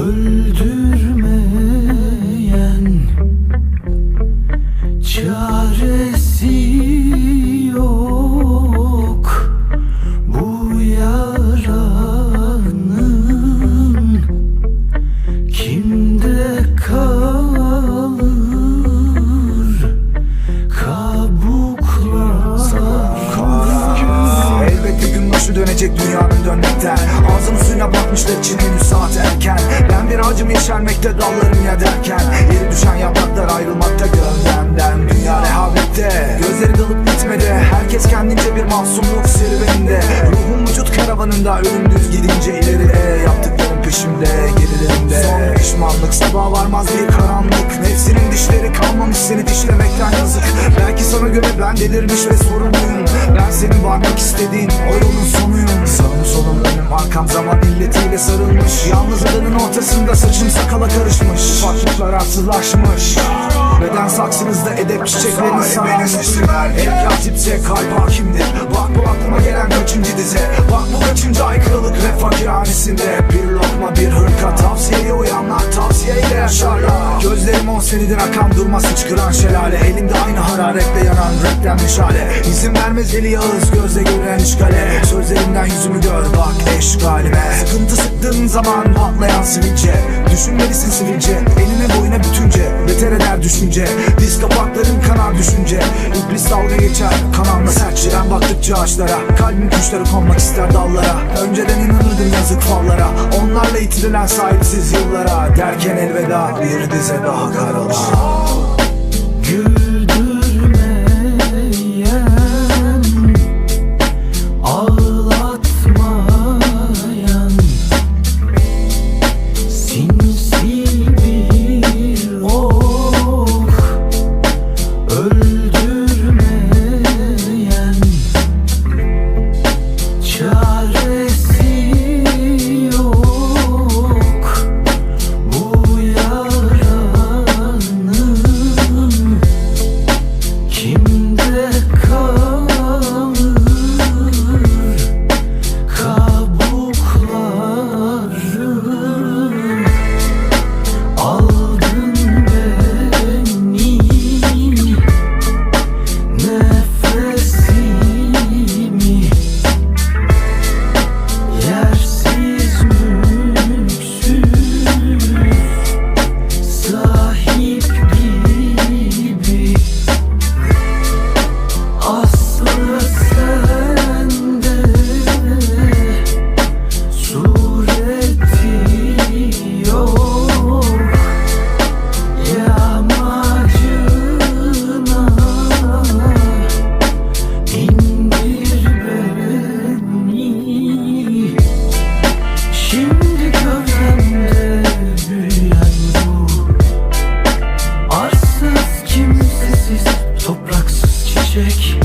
Öldürmeyen çaresi yok. Bu yaranın kimde kalır? Kabuklar. Elbette gün başı dönecek dünyanın dönmekten. Ağzımız bakmışlar için henüz saat erken. Ben bir ağacım yeşermekte dallarım ya derken Yeri düşen yapraklar ayrılmakta gövdemden Dünya rehavette Gözleri dalıp gitmedi Herkes kendince bir masumluk serüveninde Ruhum vücut karavanında Ölüm düz gidince ileri. Yaptıklarım peşimde pişmanlık sabaha varmaz bir karanlık. Nefsinin dişleri kalmamış seni dişlemekten yazık. Belki sana göre ben delirmiş ve sorumluyum. Ben senin varmak istediğin o yolun sonuyum. Sağım solum önüm arkam zaman illetiyle sarılmış. Yalnız adanın ortasında saçım sakala karışmış. Ufaklıklar arsızlaşmış Beden saksınızda edep çiçeklerini sararmış El katipse kalp hakimdir. Bak bu aklıma gelen kaçıncı dize? Bak bu kaçıncı aykırılık ve fakirhanesinde Bir lokma bir hırka uyanlar Yaşarlar Gözlerim on senedir akan durmaz hıçkıran şelale. Elimde aynı hararetle yanan rapten meşale. İzin vermez eli yağız gözle görülen işgale. Sözlerimden yüzümü gör bak eşgalime. Sıkıntı sıktığın zaman patlayan sivilce. Düşünmelisin sivilce Eline boyuna bütünce Beter eder düşünce. Diz kapakların kanar düşünce. İblis dalga geçer kananla sertçe Ben baktıkça ağaçlara Kalbim kuşları konmak ister dallara. Önceden inanırdım yazık fallara. Onlarla itirilen sahipsiz yıllara. Derken elveda bir dize daha karalar kimsesiz topraksız çiçek